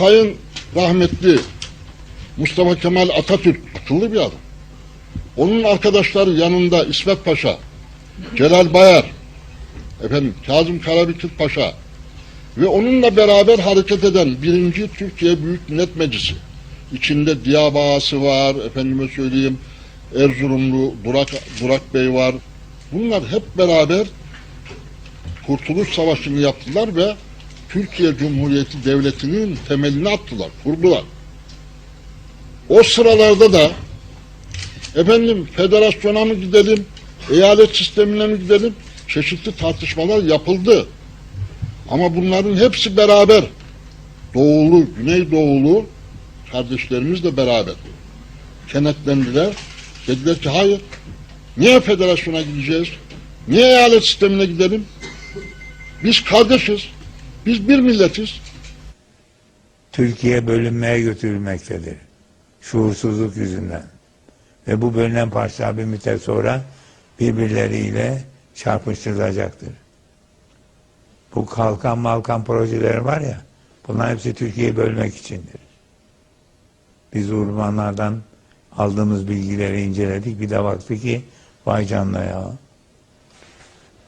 Sayın rahmetli Mustafa Kemal Atatürk akıllı bir adam. Onun arkadaşları yanında İsmet Paşa, Celal Bayar, efendim Kazım Karabekir Paşa ve onunla beraber hareket eden birinci Türkiye Büyük Millet Meclisi. İçinde Diyarbağası var, efendime söyleyeyim Erzurumlu Durak, Durak Bey var. Bunlar hep beraber Kurtuluş Savaşı'nı yaptılar ve Türkiye Cumhuriyeti Devleti'nin temelini attılar, kurdular. O sıralarda da efendim federasyona mı gidelim, eyalet sistemine mi gidelim çeşitli tartışmalar yapıldı. Ama bunların hepsi beraber doğulu, güneydoğulu kardeşlerimizle beraber kenetlendiler. Dediler ki hayır, niye federasyona gideceğiz? Niye eyalet sistemine gidelim? Biz kardeşiz. Biz bir milletiz. Türkiye bölünmeye götürülmektedir. Şuursuzluk yüzünden. Ve bu bölünen parçalar bir müddet sonra birbirleriyle çarpıştırılacaktır. Bu kalkan malkan projeleri var ya, bunlar hepsi Türkiye'yi bölmek içindir. Biz uzmanlardan aldığımız bilgileri inceledik. Bir de baktık ki vay canına ya.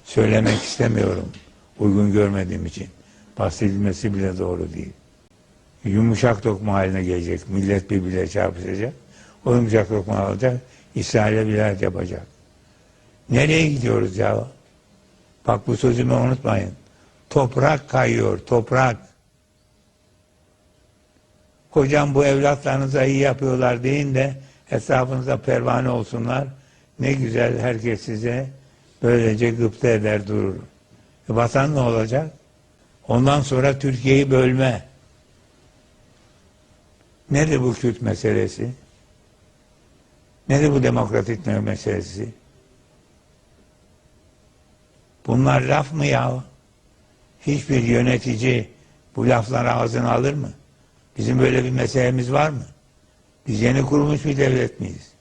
Söylemek istemiyorum. Uygun görmediğim için. Bahsedilmesi bile doğru değil yumuşak lokma haline gelecek. Millet birbirine çarpışacak. O yumuşak lokma alacak. İsrail'e bilat yapacak. Nereye gidiyoruz ya? Bak bu sözümü unutmayın. Toprak kayıyor, toprak. Kocam bu evlatlarınıza iyi yapıyorlar deyin de etrafınıza pervane olsunlar. Ne güzel herkes size böylece gıpta eder durur. E vatan ne olacak? Ondan sonra Türkiye'yi bölme. Nedir bu Kürt meselesi? Nedir bu demokratikme meselesi? Bunlar laf mı ya? Hiçbir yönetici bu lafları ağzına alır mı? Bizim böyle bir meselemiz var mı? Biz yeni kurulmuş bir devlet miyiz?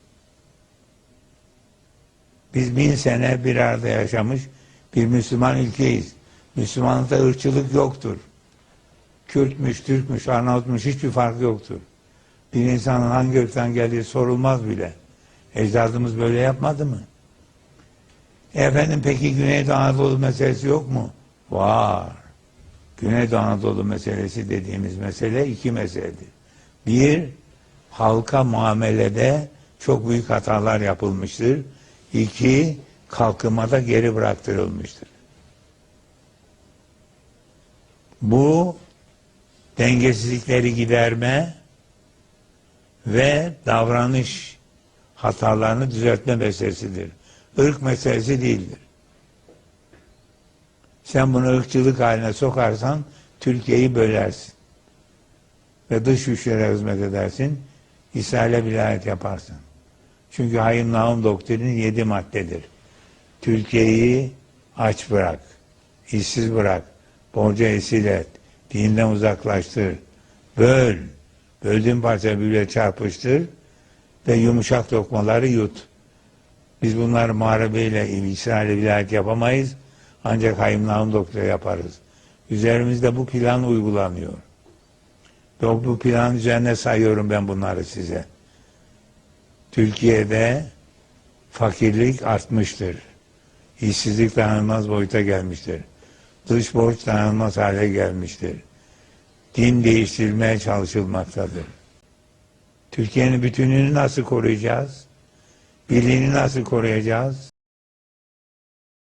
Biz bin sene bir arada yaşamış bir Müslüman ülkeyiz. Müslümanlıkta ırkçılık yoktur. Kürtmüş, Türkmüş, Arnavutmuş hiçbir fark yoktur. Bir insanın hangi ırktan geldiği sorulmaz bile. Ecdadımız böyle yapmadı mı? E efendim peki Güneydoğu Anadolu meselesi yok mu? Var. Güneydoğu Anadolu meselesi dediğimiz mesele iki meseledir. Bir, halka muamelede çok büyük hatalar yapılmıştır. İki, kalkınmada geri bıraktırılmıştır. Bu dengesizlikleri giderme ve davranış hatalarını düzeltme meselesidir. Irk meselesi değildir. Sen bunu ırkçılık haline sokarsan Türkiye'yi bölersin. Ve dış güçlere hizmet edersin. İsrail'e vilayet yaparsın. Çünkü Hayım Naum doktrinin yedi maddedir. Türkiye'yi aç bırak, işsiz bırak, borca esir et, dinden uzaklaştır, böl, böldüğün parça birbirine çarpıştır ve yumuşak lokmaları yut. Biz bunları muharebeyle İsrail'e vilayet yapamayız. Ancak Hayım Naum Doktor'u yaparız. Üzerimizde bu plan uygulanıyor. Ve bu plan üzerine sayıyorum ben bunları size. Türkiye'de fakirlik artmıştır. İşsizlik dayanılmaz boyuta gelmiştir. Dış borç dayanılmaz hale gelmiştir. Din değiştirilmeye çalışılmaktadır. Türkiye'nin bütünlüğünü nasıl koruyacağız? Birliğini nasıl koruyacağız?